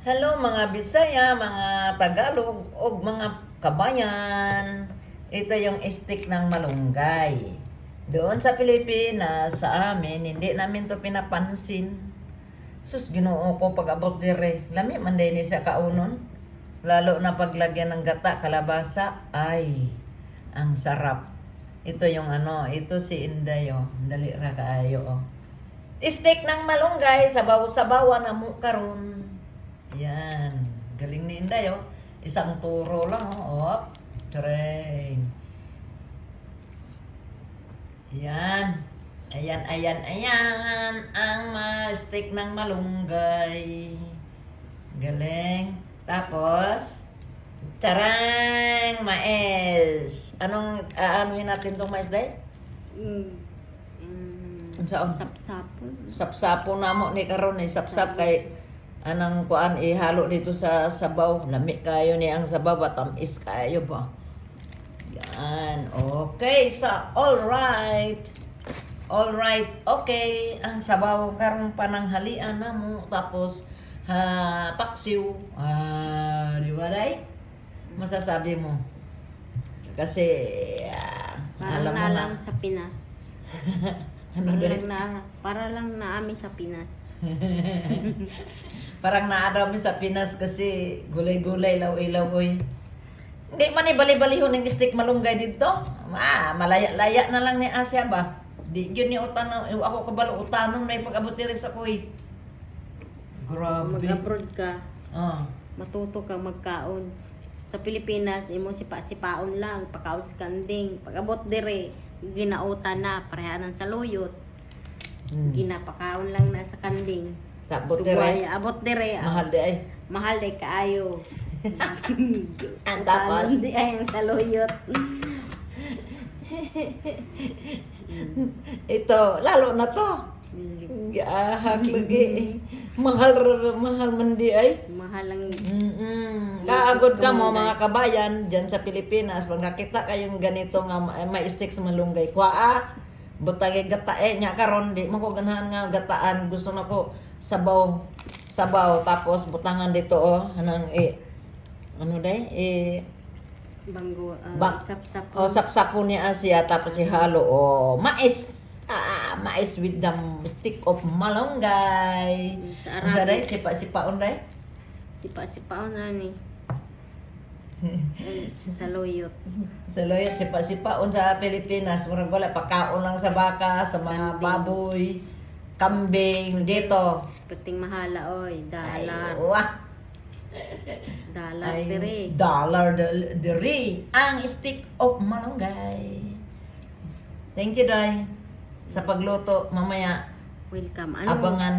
Hello mga Bisaya, mga Tagalog, o mga kabayan. Ito yung stick ng malunggay. Doon sa Pilipinas, sa amin, hindi namin to pinapansin. Sus, ginoo ko pag abot dire. Lami man din siya kaunon. Lalo na paglagyan ng gata, kalabasa. Ay, ang sarap. Ito yung ano, ito si Inday. Dali ra kaayo oh. Steak ng malunggay, sabaw-sabawan na mo karon. Yan. Galing ni Inday, oh. Isang turo lang, oh. Op. Train. Yan. Ayan, ayan, ayan. Ang ma steak ng malunggay. Galing. Tapos, tarang, mais. Anong, aanuhin natin tong mais, day? Mm. Saon? Sapsapon. sapsapo na mo ni karon ni sapsap kay anang kuan ihalo dito sa sabaw. Lami kayo ni ang sabaw tamis kayo ba? Yan okay sa all right. All right okay. Ang sabaw karon pananghalian na mo. Tapos ha paksiw. Ah di ba day? Masasabi mo? Kasi Para alam na lang sa Pinas. ano para lang na, para lang na amin sa Pinas. Parang naadami sa Pinas kasi gulay-gulay, law-ilawoy. Hindi man ni bali-balihon ng stick malunggay dito. Ah, malaya-laya na lang ni Asya ba? Di yun ni utanong, ako kabalo utanong na pag-abot diri sa Kuwait. Grabe. Mag-abroad ka, Ah. matuto kang magkaon. Sa Pilipinas, imo sipa-sipaon lang, pagkaon sa kanding. Pag-abot dire, ginautan na, pareha ng saluyot. Hmm. Ginapakaon lang na sa kanding. Tugway, dire, abot dire. ah, mahal di ay. mahal day kaayo. Ang tapos? Di ay ang saluyot. Ito, lalo na to. Gahak lagi. mahal, mahal man di ay. Mahal ang Mm-mm. Kaagod ka mo mga kabayan dyan sa Pilipinas pag nakita kayong ganito nga ma- may stick sa malunggay kwa butang gatae nya karon di mo ko ganahan nga gataan. Gusto na ko sabaw sabaw. Tapos butangan dito oh. Anang eh ano day? Eh banggo, uh, Ba- sap-sap. oh sapsapo ni Asia tapos ihalo oh. Mais ah mais with the stick of malunggay. Sa Sa day? Arabic, sipa-sipaon day? Sipa-sipaon na ni. Ay, saluyot. Sa loyat, sipa-sipaon sa Pilipinas, murag wala, pagkaon lang sa baka, sa mga baboy, kambing, dito. Pating mahala oy, Ay, dollar. wah, Dollar ay, dire. dollar diri, ang stick of malunggay. Thank you, Day, sa pagluto. Mamaya, Welcome. Anong, abangan.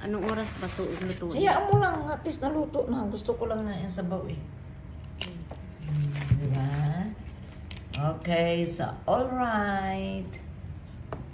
anong oras ba to lutuin? Hayaan mo lang, at least naluto na. Gusto ko lang na yung sabaw eh. Okay, so alright.